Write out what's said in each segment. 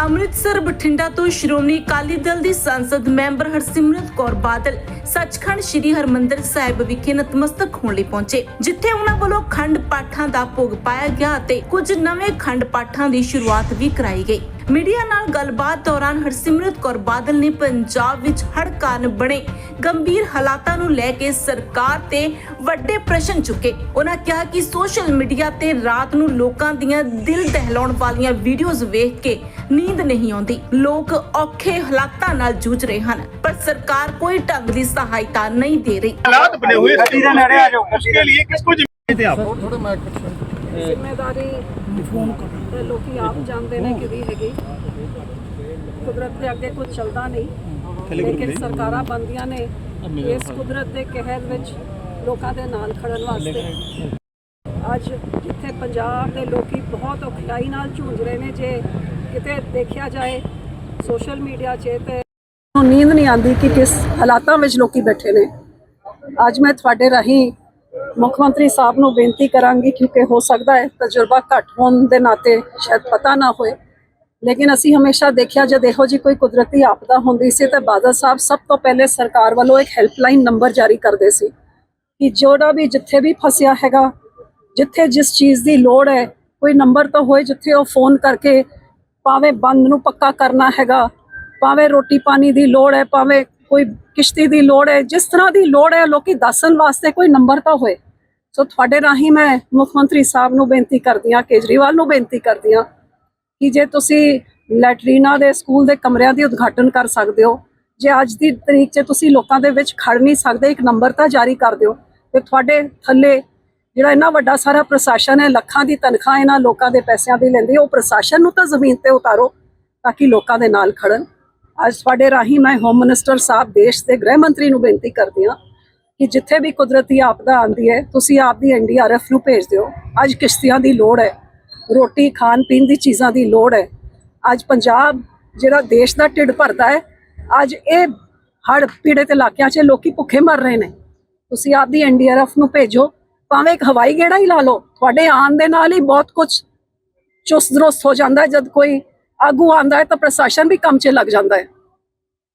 ਅੰਮ੍ਰਿਤਸਰ ਬਠਿੰਡਾ ਤੋਂ ਸ਼੍ਰੋਮਣੀ ਅਕਾਲੀ ਦਲ ਦੀ ਸੰਸਦ ਮੈਂਬਰ ਹਰਸਿਮਰਤ ਕੌਰ ਬਾਦਲ ਸੱਚਖੰਡ ਸ੍ਰੀ ਹਰਮੰਦਰ ਸਾਹਿਬ ਵਿਖੇ ਨਤਮਸਤਕ ਹੋਣ ਲਈ ਪਹੁੰਚੇ, ਜਿੱਥੇ ਉਹਨਾਂ ਵੱਲੋਂ ਖੰਡ ਪਾਠਾਂ ਦਾ ਭੋਗ ਪਾਇਆ ਗਿਆ ਅਤੇ ਕੁਝ ਨਵੇਂ ਖੰਡ ਪਾਠਾਂ ਦੀ ਸ਼ੁਰੂਆਤ ਵੀ ਕਰਾਈ ਗਈ। ਮੀਡੀਆ ਨਾਲ ਗੱਲਬਾਤ ਦੌਰਾਨ ਹਰਸਿਮਰਤ ਕੌਰ ਬਾਦਲ ਨੇ ਪੰਜਾਬ ਵਿੱਚ ਹੜ੍ਹ ਬਣੇ ਗੰਭੀਰ ਹਾਲਾਤਾਂ ਨੂੰ ਲੈ ਕੇ ਸਰਕਾਰ ਤੇ ਵੱਡੇ ਪ੍ਰਸ਼ਨ ਚੁੱਕੇ। ਉਹਨਾਂ ਕਿਹਾ ਕਿ ਸੋਸ਼ਲ ਮੀਡੀਆ ਤੇ ਰਾਤ ਨੂੰ ਲੋਕਾਂ ਦੀਆਂ ਦਿਲ ਦਹਿਲਾਉਣ ਵਾਲੀਆਂ ਵੀਡੀਓਜ਼ ਵੇਖ ਕੇ ਨੀਂਦ ਨਹੀਂ ਆਉਂਦੀ। ਲੋਕ ਔਖੇ ਹਾਲਾਤਾਂ ਨਾਲ ਜੂਝ ਰਹੇ ਹਨ ਪਰ ਸਰਕਾਰ ਕੋਈ ਢੰਗ ਦੀ ਸਹਾਇਤਾ ਨਹੀਂ ਦੇ ਰਹੀ। ਹਾਲਾਤ ਬਣੇ ਹੋਏ ਗੱਡੀ ਦੇ ਨੇੜੇ ਆ ਜਾਓ ਉਸਕੇ ਲਈ ਕਿਸ ਕੋ ਜ਼ਿੰਮੇਵਾਰੀ ਤੇ ਆਪ? ਥੋੜਾ ਮੈਂ ਜ਼ਿੰਮੇਵਾਰੀ ਲੋਕੀ ਆਪ ਜਾਣਦੇ ਨੇ ਕਿਹਦੀ ਹੈਗੀ। ਕੁਦਰਤ ਦੇ ਅੱਗੇ ਕੁਝ ਚੱਲਦਾ ਨਹੀਂ। ਲੇਕਿਨ ਸਰਕਾਰਾਂ ਬੰਦੀਆਂ ਨੇ ਇਸ ਕੁਦਰਤ ਦੇ ਕਹਿਰ ਵਿੱਚ ਲੋਕਾਂ ਦੇ ਨਾਲ ਖੜਨ ਵਾਸਤੇ। ਅੱਜ ਜਿੱਥੇ ਪੰਜਾਬ ਦੇ ਲੋਕੀ ਬਹੁਤ ਔਖਿਆਈ ਨਾਲ ਝੂੰਝ ਰਹੇ ਨੇ ਜੇ ਕਿਤੇ ਦੇਖਿਆ ਜਾਏ ਸੋਸ਼ਲ ਮੀਡੀਆ 'ਚ ਤੇ ਨੂੰ ਨੀਂਦ ਨਹੀਂ ਆਉਂਦੀ ਕਿ ਕਿਸ ਹਾਲਾਤਾਂ ਵਿੱਚ ਲੋਕੀ ਬੈਠੇ ਨੇ। ਅੱਜ ਮੈਂ ਤੁਹਾਡੇ ਰਾਹੀਂ ਮੁੱਖ ਮੰਤਰੀ ਸਾਹਿਬ ਨੂੰ ਬੇਨਤੀ ਕਰਾਂਗੀ ਕਿਉਂਕਿ ਹੋ ਸਕਦਾ ਹੈ ਤਜਰਬਾ ਘੱਟ ਹੋਣ ਦੇ ਨਾਤੇ ਸ਼ਾਇਦ ਪਤਾ ਨਾ ਹੋਏ। ਲੇਕਿਨ ਅਸੀਂ ਹਮੇਸ਼ਾ ਦੇਖਿਆ, ਜੇ ਇਹੋ ਜੀ ਕੋਈ ਕੁਦਰਤੀ ਆਪਦਾ ਹੁੰਦੀ ਸੀ, ਤਾਂ ਬਾਦਲ ਸਾਹਿਬ ਸਭ ਤੋਂ ਪਹਿਲੇ ਸਰਕਾਰ ਵੱਲੋਂ ਇੱਕ ਹੈਲਪਲਾਈਨ ਨੰਬਰ ਜਾਰੀ ਕਰਦੇ ਸੀ ਕਿ ਜਿਹੜਾ ਵੀ ਜਿੱਥੇ ਵੀ ਫਸਿਆ ਹੈਗਾ, ਜਿੱਥੇ ਜਿਸ ਚੀਜ਼ ਦੀ ਲੋੜ ਹੈ, ਕੋਈ ਨੰਬਰ ਤਾਂ ਹੋਏ ਜਿੱਥੇ ਉਹ ਫੋਨ ਕਰਕੇ ਭਾਵੇਂ ਬੰਦ ਨੂੰ ਪੱਕਾ ਕਰਨਾ ਹੈਗਾ, ਭਾਵੇਂ ਰੋਟੀ ਪਾਣੀ ਦੀ ਲੋੜ ਹੈ, ਭਾਵੇਂ ਕੋਈ ਕਿਸ਼ਤੀ ਦੀ ਲੋੜ ਹੈ, ਜਿਸ ਤਰ੍ਹਾਂ ਦੀ ਲੋੜ ਹੈ, ਲੋਕੀ ਦੱਸਣ ਵਾਸਤੇ ਕੋਈ ਨੰਬਰ ਤਾਂ ਹੋਏ। ਸੋ ਤੁਹਾਡੇ ਰਾਹੀਂ ਮੈਂ ਮੁੱਖ ਮੰਤਰੀ ਸਾਹਿਬ ਨੂੰ ਬੇਨਤੀ ਕਰਦੀ ਹਾਂ, ਕੇਜਰੀਵਾਲ ਨੂੰ ਬੇਨਤੀ ਕਰਦੀ ਹਾਂ ਕਿ ਜੇ ਤੁਸੀਂ ਲੈਟਰੀਨਾ ਦੇ ਸਕੂਲ ਦੇ ਕਮਰਿਆਂ ਦੀ ਉਦਘਾਟਨ ਕਰ ਸਕਦੇ ਹੋ, ਜੇ ਅੱਜ ਦੀ ਤਰੀਕ 'ਚ ਤੁਸੀਂ ਲੋਕਾਂ ਦੇ ਵਿੱਚ ਖੜ ਨਹੀਂ ਸਕਦੇ, ਇੱਕ ਨੰਬਰ ਤਾਂ ਜਾਰੀ ਕਰ ਦਿਓ ਤੇ ਤੁਹਾਡੇ ਥੱਲੇ ਜਿਹੜਾ ਇੰਨਾ ਵੱਡਾ ਸਾਰਾ ਪ੍ਰਸ਼ਾਸਨ ਹੈ, ਲੱਖਾਂ ਦੀ ਤਨਖਾਹ ਇਹਨਾਂ ਲੋਕਾਂ ਦੇ ਪੈਸਿਆਂ ਦੀ ਲੈਂਦੀ ਉਹ ਪ੍ਰਸ਼ਾਸਨ ਨੂੰ ਤਾਂ ਜ਼ਮੀਨ ਤੇ ਉਤਾਰੋ ਤਾਂ ਕਿ ਲੋਕਾਂ ਦੇ ਨਾਲ ਖੜਨ। ਅੱਜ ਤੁਹਾਡੇ ਰਾਹੀਂ ਮੈਂ ਹੋਮ ਮਿਨਿਸਟਰ ਸਾਹਿਬ, ਦੇਸ਼ ਦੇ ਗ੍ਰਹਿ ਮੰਤਰੀ ਨੂੰ ਬੇਨਤੀ ਕਰਦੀ ਹਾਂ ਕਿ ਜਿੱਥੇ ਵੀ ਕੁਦਰਤੀ ਆਪਦਾ ਆਉਂਦੀ ਹੈ, ਤੁਸੀਂ ਆਪਦੀ ਐਨਡੀਆਰਐਫ ਨੂੰ ਭੇਜ ਦਿਓ। ਅੱਜ ਕਿਸ਼ਤੀਆਂ ਦੀ ਲੋੜ ਹੈ। ਰੋਟੀ ਖਾਣ ਪੀਣ ਦੀ ਚੀਜ਼ਾਂ ਦੀ ਲੋੜ ਹੈ। ਅੱਜ ਪੰਜਾਬ ਜਿਹੜਾ ਦੇਸ਼ ਦਾ ਢਿੱਡ ਭਰਦਾ ਹੈ, ਅੱਜ ਇਹ ਹੜ ਪੀੜਤ ਇਲਾਕਿਆਂ 'ਚ ਲੋਕੀ ਭੁੱਖੇ ਮਰ ਰਹੇ ਨੇ। ਤੁਸੀਂ ਆਪਦੀ ਐਨਡੀਆਰਐਫ ਨੂੰ ਭੇਜੋ, ਭਾਵੇਂ ਇੱਕ ਹਵਾਈ ਗੇੜਾ ਹੀ ਲਾ ਲਓ, ਤੁਹਾਡੇ ਆਉਣ ਦੇ ਨਾਲ ਹੀ ਬਹੁਤ ਕੁਝ ਚੁਸਤ ਦਰੁਸਤ ਹੋ ਜਾਂਦਾ ਜਦ ਕੋਈ ਆਗੂ ਆਂਦਾ ਹੈ ਤਾਂ ਪ੍ਰਸ਼ਾਸਨ ਵੀ ਕੰਮ 'ਚ ਲੱਗ ਜਾਂਦਾ ਹੈ।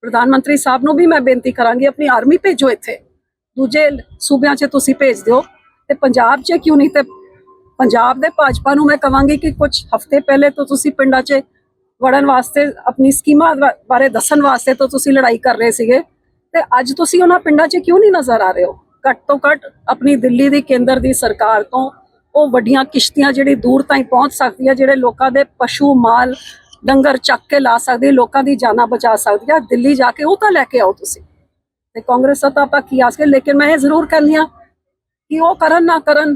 ਪ੍ਰਧਾਨ ਮੰਤਰੀ ਸਾਹਿਬ ਨੂੰ ਵੀ ਮੈਂ ਬੇਨਤੀ ਕਰਾਂਗੀ, ਆਪਣੀ ਆਰਮੀ ਭੇਜੋ ਇੱਥੇ। ਦੂਜੇ ਸੂਬਿਆਂ 'ਚ ਤੁਸੀਂ ਭੇਜ ਦਿਓ ਤੇ ਪੰਜਾਬ 'ਚ ਕਿਉਂ ਨਹੀਂ ਤੇ ਪੰਜਾਬ ਦੇ ਭਾਜਪਾ ਨੂੰ ਮੈਂ ਕਹਾਂਗੀ ਕਿ ਕੁਝ ਹਫ਼ਤੇ ਪਹਿਲੇ ਤੋਂ ਤੁਸੀਂ ਪਿੰਡਾਂ 'ਚ ਵੜਨ ਵਾਸਤੇ, ਆਪਣੀ ਸਕੀਮਾਂ ਬਾਰੇ ਦੱਸਣ ਵਾਸਤੇ ਤੋਂ ਤੁਸੀਂ ਲੜਾਈ ਕਰ ਰਹੇ ਸੀਗੇ। ਤੇ ਅੱਜ ਤੁਸੀਂ ਉਹਨਾਂ ਪਿੰਡਾਂ 'ਚ ਕਿਉਂ ਨਹੀਂ ਨਜ਼ਰ ਆ ਰਹੇ ਹੋ? ਘੱਟ ਤੋਂ ਘੱਟ ਆਪਣੀ ਦਿੱਲੀ ਦੀ ਕੇਂਦਰ ਦੀ ਸਰਕਾਰ ਤੋਂ ਉਹ ਵੱਡੀਆਂ ਕਿਸ਼ਤੀਆਂ ਜਿਹੜੀ ਦੂਰ ਤਾਈਂ ਪਹੁੰਚ ਸਕਦੀ ਹੈ ਜਿਹੜੇ ਲੋਕਾਂ ਦੇ ਪਸ਼ੂ ਮਾਲ ਡੰਗਰ ਚੱਕ ਕੇ ਲਾ ਸਕਦੀ, ਲੋਕਾਂ ਦੀ ਜਾਨਾਂ ਬਚਾ ਸਕਦੀ ਆ, ਦਿੱਲੀ ਜਾ ਕੇ ਉਹ ਤਾਂ ਲੈ ਕੇ ਆਓ ਤੁਸੀਂ। ਤੇ ਕਾਂਗਰਸ ਦਾ ਤਾਂ ਆਪਾਂ ਕੀ ਆਸ ਕੇ ਲੇਕਿਨ ਮੈਂ ਇਹ ਜ਼ਰੂਰ ਕਹਿੰਦੀ ਹਾਂ ਕਿ ਉਹ ਕਰਨ ਨਾ ਕਰਨ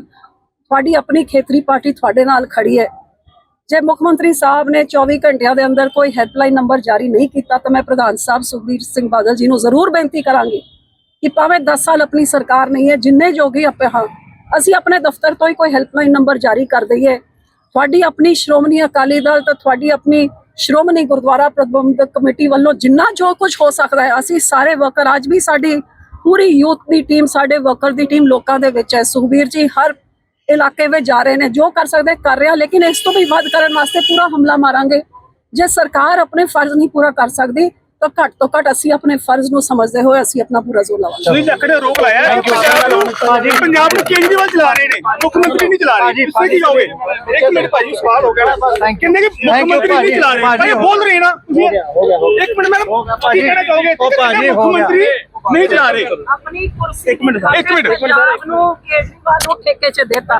ਤੁਹਾਡੀ ਆਪਣੀ ਖੇਤਰੀ ਪਾਰਟੀ ਤੁਹਾਡੇ ਨਾਲ ਖੜੀ ਹੈ। ਜੇ ਮੁੱਖ ਮੰਤਰੀ ਸਾਹਿਬ ਨੇ 24 ਘੰਟਿਆਂ ਦੇ ਅੰਦਰ ਕੋਈ ਹੈਲਪਲਾਈਨ ਨੰਬਰ ਜਾਰੀ ਨਹੀਂ ਕੀਤਾ, ਤਾਂ ਮੈਂ ਪ੍ਰਧਾਨ ਸਾਹਿਬ ਸੁਖਬੀਰ ਸਿੰਘ ਬਾਦਲ ਜੀ ਨੂੰ ਜ਼ਰੂਰ ਬੇਨਤੀ ਕਰਾਂਗੀ ਕਿ ਭਾਵੇਂ 10 ਸਾਲ ਆਪਣੀ ਸਰਕਾਰ ਨਹੀਂ ਹੈ, ਜਿੰਨੇ ਜੋਗੀ ਆਪੇ ਹਾਂ, ਅਸੀਂ ਆਪਣੇ ਦਫ਼ਤਰ ਤੋਂ ਹੀ ਕੋਈ ਹੈਲਪਲਾਈਨ ਨੰਬਰ ਜਾਰੀ ਕਰ ਦਈਏ। ਤੁਹਾਡੀ ਆਪਣੀ ਸ਼੍ਰੋਮਣੀ ਅਕਾਲੀ ਦਲ ਤੇ ਤੁਹਾਡੀ ਆਪਣੀ ਸ਼੍ਰੋਮਣੀ ਗੁਰਦੁਆਰਾ ਪ੍ਰਬੰਧਕ ਕਮੇਟੀ ਵੱਲੋਂ ਜਿੰਨਾ ਜੋ ਕੁਝ ਹੋ ਸਕਦਾ ਹੈ, ਅਸੀਂ ਸਾਰੇ ਵਰਕਰ, ਅੱਜ ਵੀ ਸਾਡੀ ਪੂਰੀ ਯੂਥ ਦੀ ਟੀਮ, ਸਾਡੇ ਵਰਕਰ ਦੀ ਟੀਮ ਲੋਕਾਂ ਦੇ ਵਿੱਚ ਹੈ। ਸੁਖਬੀਰ ਜੀ, ਹਰ ਇਲਾਕੇ ਵਿੱਚ ਜਾ ਰਹੇ ਨੇ ਜੋ ਕਰ ਸਕਦੇ ਕਰ ਰਿਹਾ ਲੇਕਿਨ ਇਸ ਤੋਂ ਵੀ ਵੱਧ ਕਰਨ ਵਾਸਤੇ ਪੂਰਾ ਹਮਲਾ ਮਾਰਾਂਗੇ। ਜੇ ਸਰਕਾਰ ਆਪਣੇ ਫਰਜ਼ ਨਹੀਂ ਪੂਰਾ ਕਰ ਸਕਦੀ ਤਾਂ ਘੱਟ ਤੋਂ ਘੱਟ ਅਸੀਂ ਆਪਣੇ ਫਰਜ਼ ਨੂੰ ਸਮਝਦੇ ਹੋਏ ਅਸੀਂ ਆਪਣਾ ਪੂਰਾ ਜ਼ੋਰ ਲਾਵਾਂਗੇ। ਰੋਕ ਲਾਇਆ ਹੈ। ਪੰਜਾਬ ਨੂੰ ਪੰਜਾਬ ਨੂੰ ਕੇਜਰੀਵਾਲ ਚਲਾ ਰਹੇ ਨੇ ਮੁੱਖ ਮੰਤਰੀ ਨਹੀਂ ਚਲਾ ਰਹੇ। ਤੁਸੀਂ ਕੀ ਕਹੋਗੇ? ਇੱਕ ਮਿੰਟ ਭਾਜੀ ਸਵਾਲ ਹੋ ਗਿਆ ਨਾ। ਕਹਿੰਦੇ ਕਿ ਮੁੱਖ ਮੰਤਰੀ ਨਹੀਂ ਚਲਾ ਰਹੇ? ਭਾਈ ਬੋਲ ਰਹੇ ਨਾ। ਇੱਕ ਮਿੰਟ ਮੈਡਮ ਕੀ ਕਹਿਣਾ ਚਾਹੋਗੇ ਉਹ ਭਾਜੀ, ਮੁੱਖ ਹੋ ਗਿਆ। ਮੰਤਰੀ ਨਹੀਂ ਚਲਾ ਰਹੇ। ਆਪਣੀ ਕੁਰਸੀ ਇੱਕ ਮਿੰਟ, ਇੱਕ ਮਿੰਟ। ਨੂੰ ਕੇਜਰੀਵਾਲ ਨੂੰ ਠੇਕੇ 'ਚ ਦੇਤਾ।